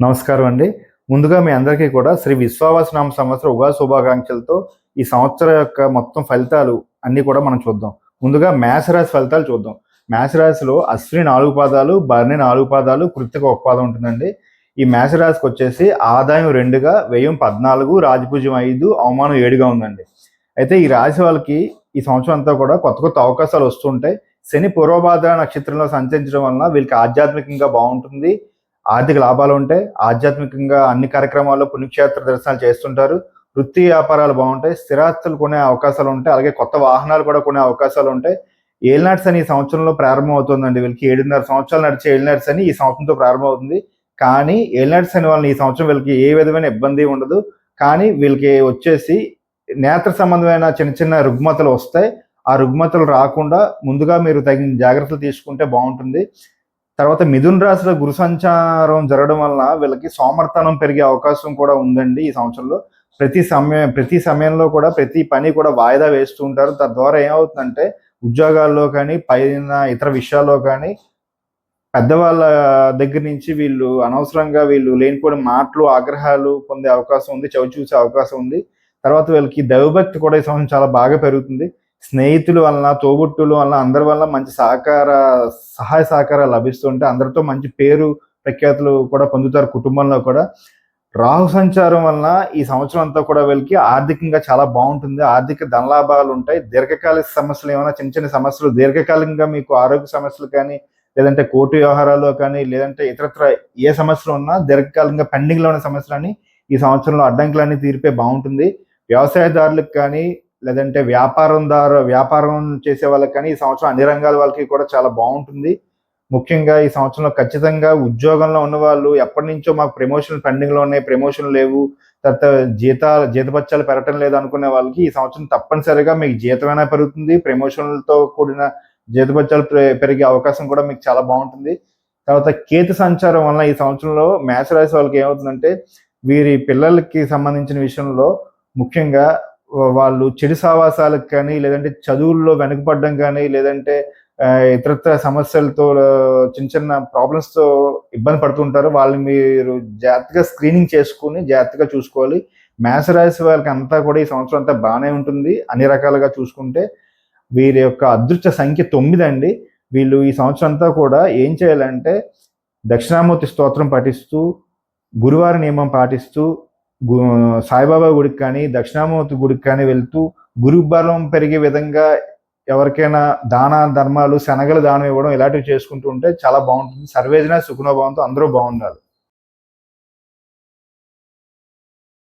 నమస్కారం అండి. ముందుగా మీ అందరికీ కూడా శ్రీ విశ్వావాస నామ సంవత్సర ఉగాది శుభాకాంక్షలతో ఈ సంవత్సరం యొక్క మొత్తం ఫలితాలు అన్నీ కూడా మనం చూద్దాం. ముందుగా మేషరాశి ఫలితాలు చూద్దాం. మేషరాశిలో అశ్విని నాలుగు పాదాలు భరణి నాలుగు పాదాలు కృతిక ఒక పాదం ఉంటుందండి. ఈ మేషరాశికి వచ్చేసి ఆదాయం రెండుగా వ్యయం పద్నాలుగు రాజపూజ్యం ఐదు అవమానం ఏడుగా ఉందండి. అయితే ఈ రాశి వాళ్ళకి ఈ సంవత్సరం అంతా కూడా కొత్త కొత్త అవకాశాలు వస్తుంటాయి శని పూర్వభాద్ర నక్షత్రంలో సంచరించడం వలన వీళ్ళకి ఆధ్యాత్మికంగా బాగుంటుంది. ఆర్థిక లాభాలు ఉంటాయి ఆధ్యాత్మికంగా అన్ని కార్యక్రమాల్లో పుణ్యక్షేత్ర దర్శనాలు చేస్తుంటారు వృత్తి వ్యాపారాలు బాగుంటాయి స్థిరాస్తులు కొనే అవకాశాలు ఉంటాయి అలాగే కొత్త వాహనాలు కూడా కొనే అవకాశాలు ఉంటాయి. ఏలినాట్స్ అని ఈ సంవత్సరంలో ప్రారంభం అవుతుందండి వీళ్ళకి ఏడున్నర సంవత్సరాలు నడిచే ఏలినాట్స్ అని ఈ సంవత్సరంతో ప్రారంభం అవుతుంది కానీ ఏలినాట్స్ అని వాళ్ళని ఈ సంవత్సరం వీళ్ళకి ఏ విధమైన ఇబ్బంది ఉండదు. కానీ వీళ్ళకి వచ్చేసి నేత్ర సంబంధమైన చిన్న చిన్న రుగ్మతలు వస్తాయి. ఆ రుగ్మతలు రాకుండా ముందుగా మీరు తగిన జాగ్రత్తలు తీసుకుంటే బాగుంటుంది. తర్వాత మిథున్ రాశిలో గురు సంచారం జరగడం వలన వీళ్ళకి సోమర్థనం పెరిగే అవకాశం కూడా ఉందండి ఈ సంవత్సరంలో. ప్రతి సమయం ప్రతి సమయంలో కూడా ప్రతి పని కూడా వాయిదా వేస్తూ ఉంటారు. తద్వారా ఏమవుతుందంటే ఉద్యోగాల్లో కానీ పైన ఇతర విషయాల్లో కానీ పెద్దవాళ్ళ దగ్గర నుంచి వీళ్ళు అనవసరంగా వీళ్ళు లేనిపోయిన మాటలు ఆగ్రహాలు పొందే అవకాశం ఉంది చవి చూసే అవకాశం ఉంది. తర్వాత వీళ్ళకి దైవభక్తి కూడా ఈ సంవత్సరం చాలా బాగా పెరుగుతుంది. స్నేహితుల వలన తోబుట్టుల వలన అందరి వల్ల మంచి సహకార సహాయ సహకారాలు లభిస్తుంటే అందరితో మంచి పేరు ప్రఖ్యాతులు కూడా పొందుతారు కుటుంబంలో కూడా. రాహు సంచారం వలన ఈ సంవత్సరం అంతా కూడా వీళ్ళకి ఆర్థికంగా చాలా బాగుంటుంది. ఆర్థిక ధనలాభాలు ఉంటాయి. దీర్ఘకాలిక సమస్యలు ఏమైనా చిన్న చిన్న సమస్యలు దీర్ఘకాలికంగా మీకు ఆరోగ్య సమస్యలు కానీ లేదంటే కోర్టు వ్యవహారాలు కానీ లేదంటే ఇతరత్ర ఏ సమస్యలు ఉన్నా దీర్ఘకాలికంగా పెండింగ్లో ఉన్న సమస్యలని ఈ సంవత్సరంలో అడ్డంకులన్నీ తీరిపే బాగుంటుంది. వ్యవసాయదారులకు కానీ లేదంటే వ్యాపారం దారు వ్యాపారం చేసే వాళ్ళకి కానీ ఈ సంవత్సరం అన్ని రంగాల వాళ్ళకి కూడా చాలా బాగుంటుంది. ముఖ్యంగా ఈ సంవత్సరంలో ఖచ్చితంగా ఉద్యోగంలో ఉన్న వాళ్ళు ఎప్పటి నుంచో మాకు ప్రమోషన్ పెండింగ్లో ఉన్నాయి ప్రమోషన్ లేవు. తర్వాత జీత జీతపత్యాలు పెరగటం లేదు అనుకునే వాళ్ళకి ఈ సంవత్సరం తప్పనిసరిగా మీకు జీతమైనా పెరుగుతుంది. ప్రమోషన్లతో కూడిన జీతపత్యాలు పెరిగే అవకాశం కూడా మీకు చాలా బాగుంటుంది. తర్వాత కేతు సంచారం వల్ల ఈ సంవత్సరంలో మేషరాశి వాళ్ళకి ఏమవుతుందంటే వీరి పిల్లలకి సంబంధించిన విషయంలో ముఖ్యంగా వాళ్ళు చెడు సావాసాలకు కానీ లేదంటే చదువుల్లో వెనుకపడడం కానీ లేదంటే ఇతరత్ర సమస్యలతో చిన్న చిన్న ప్రాబ్లమ్స్తో ఇబ్బంది పడుతుంటారు. వాళ్ళని మీరు జాగ్రత్తగా స్క్రీనింగ్ చేసుకుని జాగ్రత్తగా చూసుకోవాలి. మేషరాశి వాళ్ళకి అంతా కూడా ఈ సంవత్సరం అంతా బాగానే ఉంటుంది. అన్ని రకాలుగా చూసుకుంటే వీరి యొక్క అదృష్ట సంఖ్య తొమ్మిది అండి. వీళ్ళు ఈ సంవత్సరం అంతా కూడా ఏం చేయాలంటే దక్షిణామూర్తి స్తోత్రం పఠిస్తూ గురువార నియమం పాటిస్తూ సాయిబాబా గుడికి కానీ దక్షిణామూర్తి గుడికి కానీ వెళ్తూ గురుబలం పెరిగే విధంగా ఎవరికైనా దాన ధర్మాలు శనగలు దానం ఇవ్వడం ఇలాంటివి చేసుకుంటూ ఉంటే చాలా బాగుంటుంది. సర్వేజన సుఖనోభావంతో అందరూ బాగుండాలి.